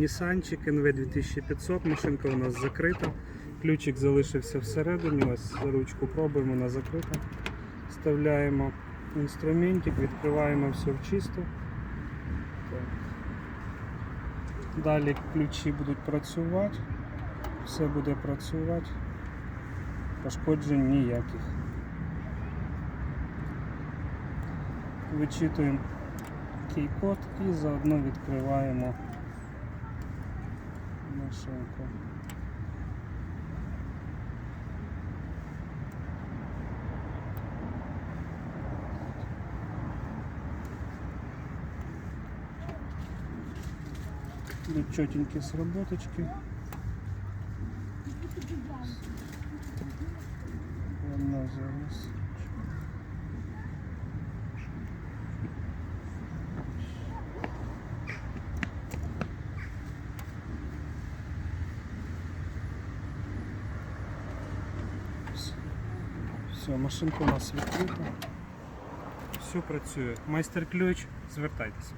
Нісанчик NV 2500, машинка у нас закрита. Ключик залишився всередині, ось ручку пробуємо, вона закрита. Вставляємо інструментик, відкриваємо все в чисту. Так. Далі ключі будуть працювати, все буде працювати, пошкоджень ніяких. Вичитуємо кей-код і заодно відкриваємо машинку. Четенькие сработочки. Вон назад. Все, машинка у нас відкрита. Все працює. Майстер ключ, звертайтеся.